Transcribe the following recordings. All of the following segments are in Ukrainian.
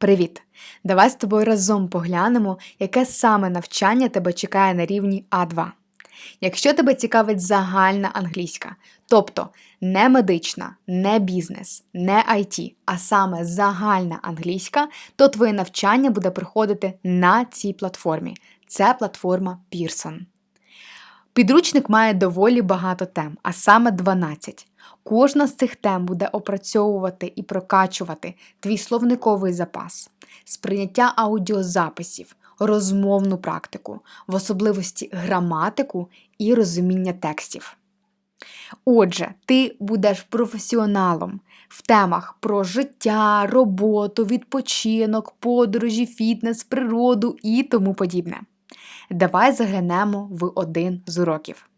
Привіт! Давай з тобою разом поглянемо, яке саме навчання тебе чекає на рівні А2. Якщо тебе цікавить загальна англійська, тобто не медична, не бізнес, не IT, а саме загальна англійська, то твоє навчання буде проходити на цій платформі. Це платформа Pearson. Підручник має доволі багато тем, а саме 12. Кожна з цих тем буде опрацьовувати і прокачувати твій словниковий запас, сприйняття аудіозаписів, розмовну практику, в особливості граматику і розуміння текстів. Отже, ти будеш професіоналом в темах про життя, роботу, відпочинок, подорожі, фітнес, природу і тому подібне. Давай заглянемо в один з уроків.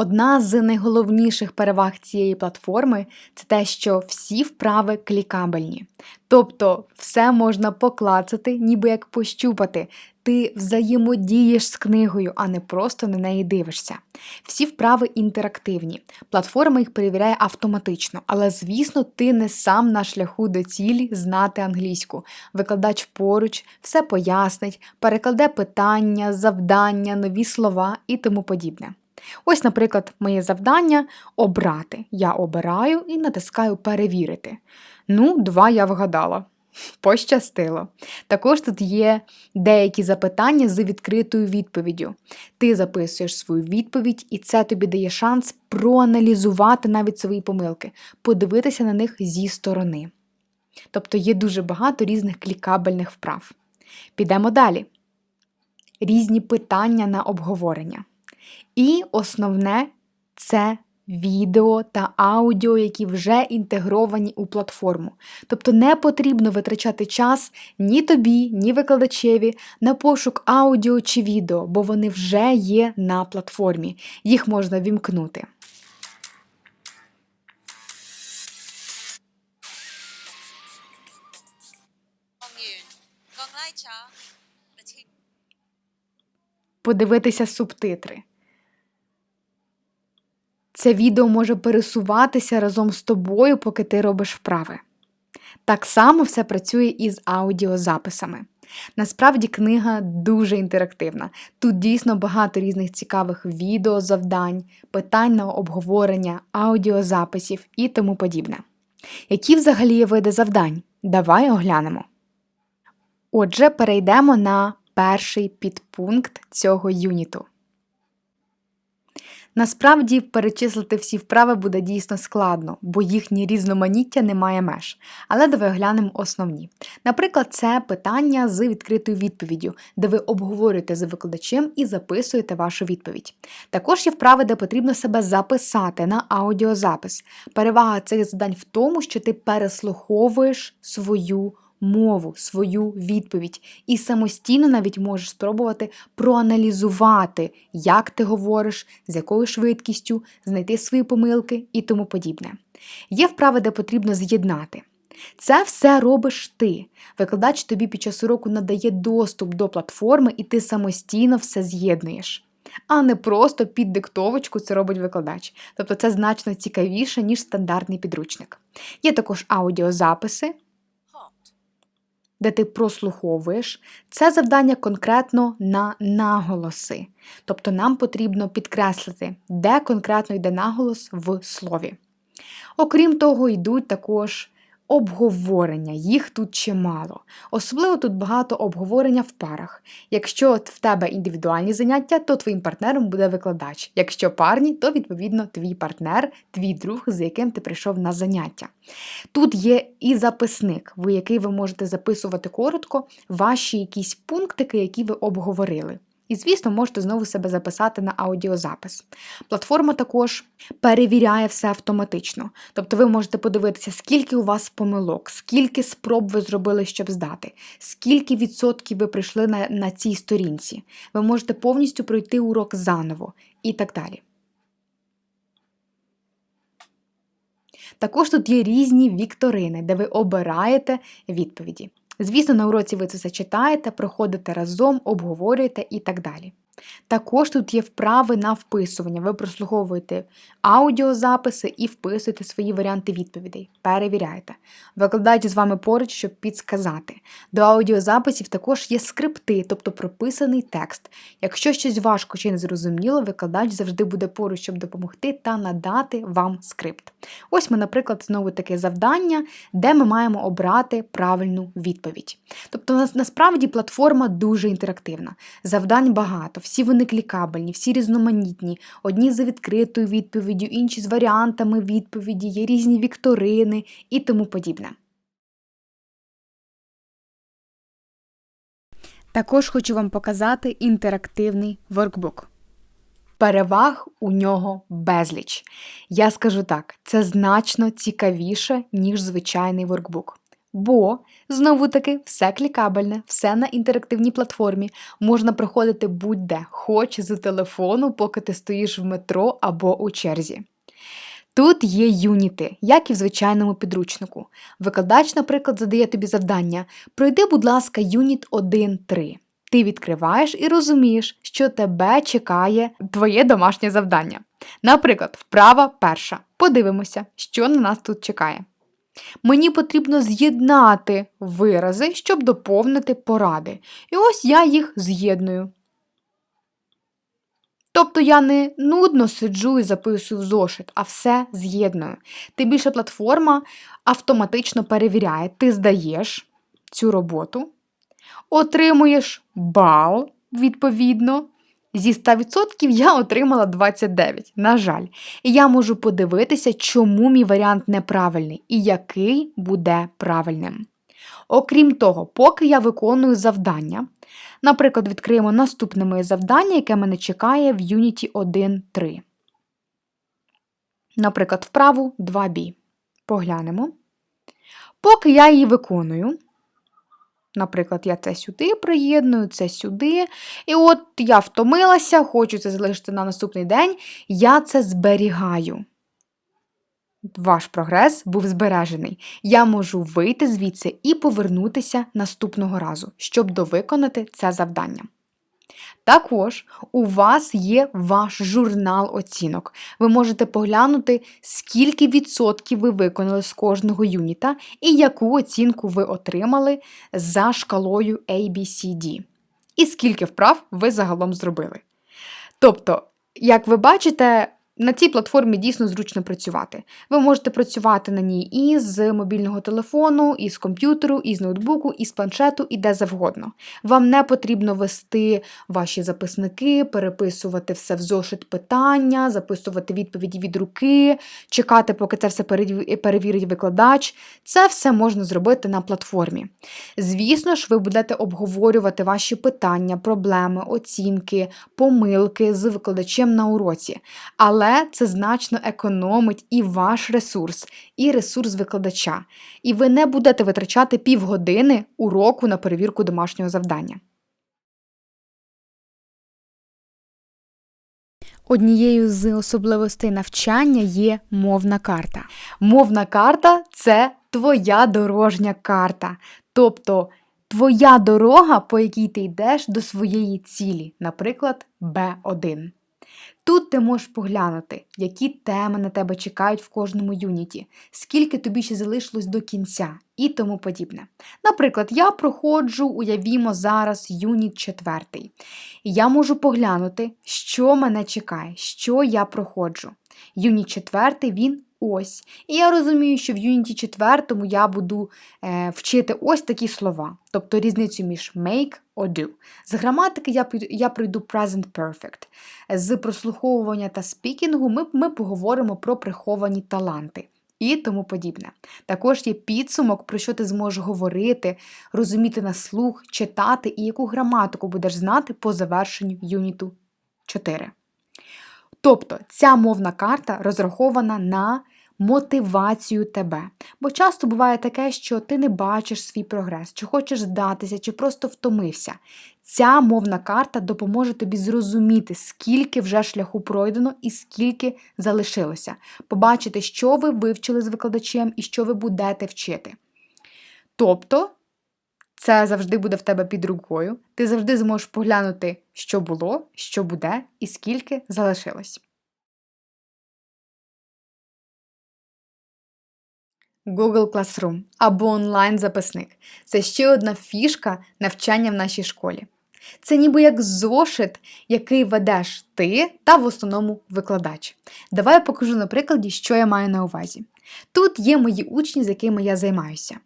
Одна з найголовніших переваг цієї платформи це те, що всі вправи клікабельні. Тобто все можна поклацати, ніби як пощупати. Ти взаємодієш з книгою, а не просто на неї дивишся. Всі вправи інтерактивні. Платформа їх перевіряє автоматично, але, звісно, ти не сам на шляху до цілі знати англійську. Викладач поруч, все пояснить, перекладе питання, завдання, нові слова і тому подібне. Ось, наприклад, моє завдання обрати. Я обираю і натискаю перевірити. Ну, два я вгадала. Пощастило. Також тут є деякі запитання з відкритою відповіддю. Ти записуєш свою відповідь, і це тобі дає шанс проаналізувати навіть свої помилки, подивитися на них зі сторони. Тобто є дуже багато різних клікабельних вправ. Підемо далі. Різні питання на обговорення. І основне це відео та аудіо, які вже інтегровані у платформу. Тобто не потрібно витрачати час ні тобі, ні викладачеві на пошук аудіо чи відео, бо вони вже є на платформі. Їх можна вімкнути. Подивитися субтитри. Це відео може пересуватися разом з тобою, поки ти робиш вправи. Так само все працює і з аудіозаписами. Насправді книга дуже інтерактивна. Тут дійсно багато різних цікавих відеозавдань, питань на обговорення, аудіозаписів і тому подібне. Які взагалі є види завдань? Давай оглянемо. Отже, перейдемо на перший підпункт цього юніту. Насправді перечислити всі вправи буде дійсно складно, бо їхнє різноманіття не має меж. Але давай оглянемо основні. Наприклад, це питання з відкритою відповіддю, де ви обговорюєте з викладачем і записуєте вашу відповідь. Також є вправи, де потрібно себе записати на аудіозапис. Перевага цих завдань в тому, що ти переслуховуєш свою мову, свою відповідь, і самостійно навіть можеш спробувати проаналізувати, як ти говориш, з якою швидкістю, знайти свої помилки і тому подібне. Є вправи, де потрібно з'єднати. Це все робиш ти. Викладач тобі під час уроку надає доступ до платформи, і ти самостійно все з'єднуєш. А не просто під диктовочку це робить викладач. Тобто це значно цікавіше, ніж стандартний підручник. Є також аудіозаписи, де ти прослуховуєш, це завдання конкретно на наголоси. Тобто нам потрібно підкреслити, де конкретно йде наголос в слові. Окрім того, йдуть також обговорення, їх тут чимало. Особливо тут багато обговорення в парах. Якщо в тебе індивідуальні заняття, то твоїм партнером буде викладач. Якщо парні, то відповідно твій партнер, твій друг, з яким ти прийшов на заняття. Тут є і записник, в який ви можете записувати коротко ваші якісь пунктики, які ви обговорили. І, звісно, можете знову себе записати на аудіозапис. Платформа також перевіряє все автоматично. Тобто ви можете подивитися, скільки у вас помилок, скільки спроб ви зробили, щоб здати, скільки відсотків ви прийшли на, на цій сторінці. Ви можете повністю пройти урок заново і так далі. Також тут є різні вікторини, де ви обираєте відповіді. Звісно, на уроці ви це все читаєте, проходите разом, обговорюєте і так далі. Також тут є вправи на вписування. Ви прослуховуєте аудіозаписи і вписуєте свої варіанти відповідей. Перевіряйте. Викладач з вами поруч, щоб підсказати. До аудіозаписів також є скрипти, тобто прописаний текст. Якщо щось важко чи незрозуміло, викладач завжди буде поруч, щоб допомогти та надати вам скрипт. Ось ми, наприклад, знову таке завдання, де ми маємо обрати правильну відповідь. Тобто, насправді платформа дуже інтерактивна. Завдань багато, всі вони клікабельні, всі різноманітні, одні за відкритою відповіддю, інші з варіантами відповіді, є різні вікторини і тому подібне. Також хочу вам показати інтерактивний воркбук. Переваг у нього безліч. Я скажу так, це значно цікавіше, ніж звичайний воркбук. Бо, знову таки, все клікабельне, все на інтерактивній платформі, можна проходити будь-де, хоч з телефону, поки ти стоїш в метро або у черзі. Тут є юніти, як і в звичайному підручнику. Викладач, наприклад, задає тобі завдання: пройди, будь ласка, юніт 1.3. Ти відкриваєш і розумієш, що тебе чекає твоє домашнє завдання. Наприклад, вправа перша. Подивимося, що на нас тут чекає. Мені потрібно з'єднати вирази, щоб доповнити поради. І ось я їх з'єдную. Тобто я не нудно сиджу і записую в зошит, а все з'єдную. Тим більше платформа автоматично перевіряє, ти здаєш цю роботу, отримуєш бал, відповідно. Зі 100% я отримала 29, на жаль. І я можу подивитися, чому мій варіант неправильний і який буде правильним. Окрім того, поки я виконую завдання, наприклад, відкриємо наступне моє завдання, яке мене чекає в Unity 1.3. Наприклад, вправу 2B. Поглянемо. Поки я її виконую, Наприклад, я це сюди приєдную, це сюди. І от я втомилася, хочу це залишити на наступний день. Я це зберігаю. Ваш прогрес був збережений. Я можу вийти звідси і повернутися наступного разу, щоб довиконати це завдання. Також у вас є ваш журнал оцінок. Ви можете поглянути, скільки відсотків ви виконали з кожного юніта і яку оцінку ви отримали за шкалою ABCD. І скільки вправ ви загалом зробили. Тобто, як ви бачите, на цій платформі дійсно зручно працювати. Ви можете працювати на ній і з мобільного телефону, і з комп'ютеру, і з ноутбуку, і з планшету, і де завгодно. Вам не потрібно вести ваші записники, переписувати все в зошит питання, записувати відповіді від руки, чекати, поки це все перевірить викладач. Це все можна зробити на платформі. Звісно ж, ви будете обговорювати ваші питання, проблеми, оцінки, помилки з викладачем на уроці. Але але це значно економить і ваш ресурс, і ресурс викладача. І ви не будете витрачати півгодини уроку на перевірку домашнього завдання. Однією з особливостей навчання є мовна карта. Мовна карта це твоя дорожня карта. Тобто твоя дорога, по якій ти йдеш до своєї цілі, наприклад, Б1. Тут ти можеш поглянути, які теми на тебе чекають в кожному юніті, скільки тобі ще залишилось до кінця і тому подібне. Наприклад, я проходжу, уявімо, зараз юніт четвертий. Я можу поглянути, що мене чекає, що я проходжу. Юніт четвертий він ось. І я розумію, що в юніті четвертому я буду е, вчити ось такі слова, тобто різницю між make or do. З граматики я я пройду present perfect. З прослуховування та спікінгу ми, ми поговоримо про приховані таланти. І тому подібне. Також є підсумок, про що ти зможеш говорити, розуміти на слух, читати і яку граматику будеш знати по завершенню юніту 4. Тобто ця мовна карта розрахована на мотивацію тебе. Бо часто буває таке, що ти не бачиш свій прогрес, чи хочеш здатися, чи просто втомився. Ця мовна карта допоможе тобі зрозуміти, скільки вже шляху пройдено і скільки залишилося, побачити, що ви вивчили з викладачем і що ви будете вчити. Тобто Це завжди буде в тебе під рукою. Ти завжди зможеш поглянути, що було, що буде і скільки залишилось. Google Classroom або онлайн-записник це ще одна фішка навчання в нашій школі. Це ніби як зошит, який ведеш ти та в основному викладач. Давай я покажу на прикладі, що я маю на увазі. Тут є мої учні, з якими я займаюся.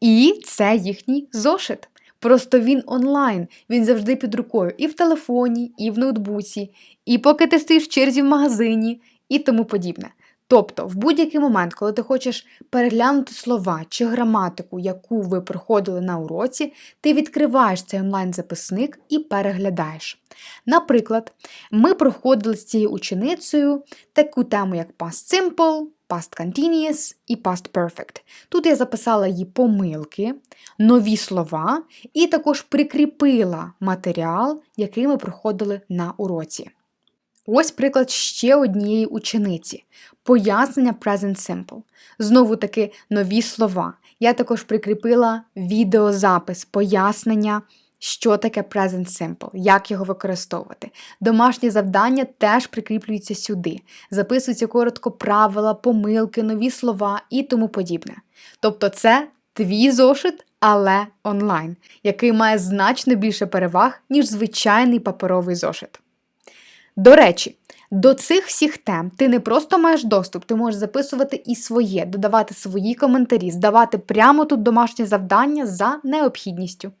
І це їхній зошит. Просто він онлайн, він завжди під рукою і в телефоні, і в ноутбуці, і поки ти стоїш в черзі в магазині, і тому подібне. Тобто, в будь-який момент, коли ти хочеш переглянути слова чи граматику, яку ви проходили на уроці, ти відкриваєш цей онлайн-записник і переглядаєш. Наприклад, ми проходили з цією ученицею таку тему, як past simple, past continuous і past perfect. Тут я записала її помилки, нові слова і також прикріпила матеріал, який ми проходили на уроці. Ось приклад ще однієї учениці. Пояснення Present Simple. Знову таки нові слова. Я також прикріпила відеозапис, пояснення, що таке Present Simple, як його використовувати. Домашні завдання теж прикріплюються сюди. Записуються коротко правила, помилки, нові слова і тому подібне. Тобто, це твій зошит, але онлайн, який має значно більше переваг, ніж звичайний паперовий зошит. До речі, до цих всіх тем ти не просто маєш доступ, ти можеш записувати і своє, додавати свої коментарі, здавати прямо тут домашнє завдання за необхідністю.